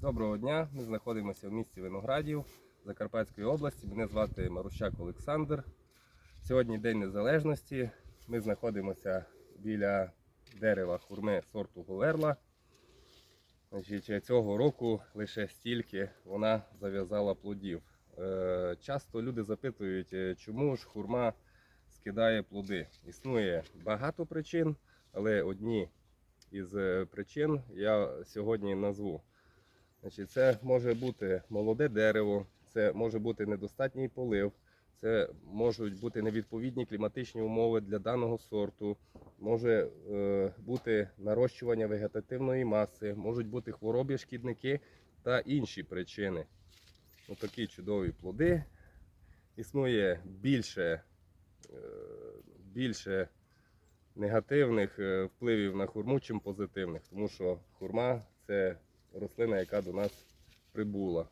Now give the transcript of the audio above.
Доброго дня. Ми знаходимося в місті Виноградів Закарпатської області. Мене звати Марущак Олександр. Сьогодні День Незалежності. Ми знаходимося біля дерева хурми сорту Говерла. Значить, цього року лише стільки вона зав'язала плодів. Е, Часто люди запитують, е, чому ж хурма скидає плоди. Існує багато причин, але одні із е, причин я сьогодні назву. Значить, це може бути молоде дерево, це може бути недостатній полив, це можуть бути невідповідні кліматичні умови для даного сорту, може е, бути нарощування вегетативної маси, можуть бути хвороби, шкідники та інші причини. Отакі чудові плоди. Існує більше, е, більше негативних е, впливів на хурму, чим позитивних, тому що хурма це рослина, яка до нас прибула.